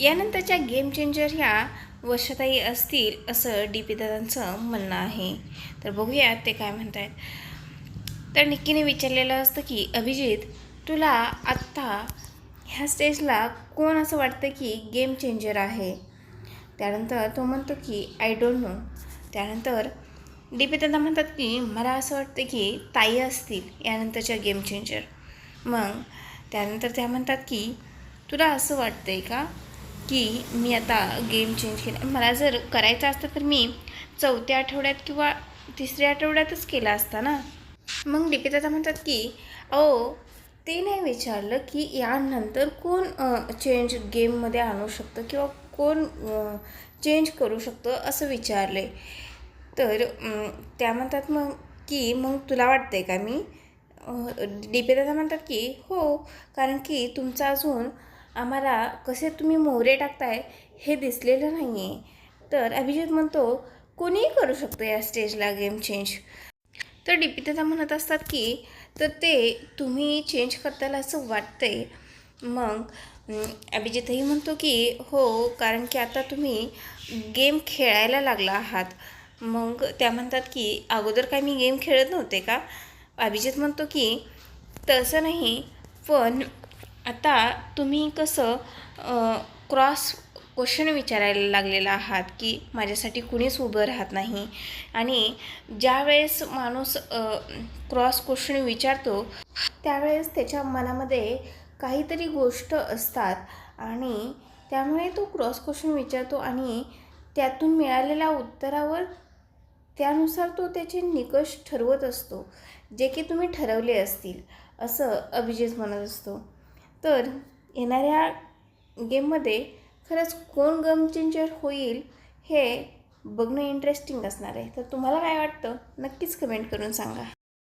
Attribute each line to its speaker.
Speaker 1: यानंतरच्या game changer ह्या वर्षाताई असतील असं डी पी दादांचं म्हणणं आहे. तर बघूयात ते काय म्हणत आहेत तर निक्कीने विचारलेलं असतं की अभिजित तुला आत्ता ह्या स्टेजला कोण असं वाटतं की गेम चेंजर आहे? त्यानंतर तो म्हणतो की आय डोंट नो त्यानंतर डी पी दादा म्हणतात की मला असं वाटतं की ताई असतील यानंतरच्या गेम चेंजर मग त्यानंतर त्या म्हणतात की तुला असं वाटतंय का की मी आता गेम चेंज केला. मला जर करायचं असतं तर मी चौथ्या आठवड्यात किंवा तिसऱ्या आठवड्यातच केला असता ना. मग दीपिका म्हणतात की अहो ते नाही विचारलं की यानंतर कोण चेंज गेममध्ये आणू शकतं किंवा कोण चेंज करू शकतं असं विचारले तर त्या म्हणतात मग की मग तुला वाटतंय का मी? डी दादा म्हणतात की हो कारण की तुमचा अजून आम्हाला कसे तुम्ही मोहरे टाकताय हे दिसलेलं नाही आहे तर अभिजित म्हणतो कोणीही करू शकतो या स्टेजला गेम चेंज. तर डी पी म्हणत असतात की तर ते तुम्ही चेंज करताला असं वाटतंय. मग अभिजितही म्हणतो की हो कारण की आता तुम्ही गेम खेळायला लागला आहात. मग त्या म्हणतात की अगोदर काय मी गेम खेळत नव्हते का? अभिजित म्हणतो की तसं नाही पण आता तुम्ही कसं क्रॉस क्वेश्चन विचारायला लागलेला आहात की माझ्यासाठी कुणीच उभं राहत नाही आणि ज्यावेळेस माणूस क्रॉस क्वेश्चन विचारतो त्यावेळेस त्याच्या मनामध्ये काहीतरी गोष्ट असतात आणि त्यामुळे तो क्रॉस क्वेश्चन विचारतो आणि त्यातून मिळालेल्या उत्तरावर त्यानुसार तो त्याचे निकष ठरवत असतो जे की तुम्ही ठरवले असतील असं अभिजित म्हणत असतो. तर येणाऱ्या गेममध्ये खरंच कोण गम चेंजर होईल हे बघणं इंटरेस्टिंग असणार आहे. तर तुम्हाला काय वाटतं? नक्कीच कमेंट करून सांगा.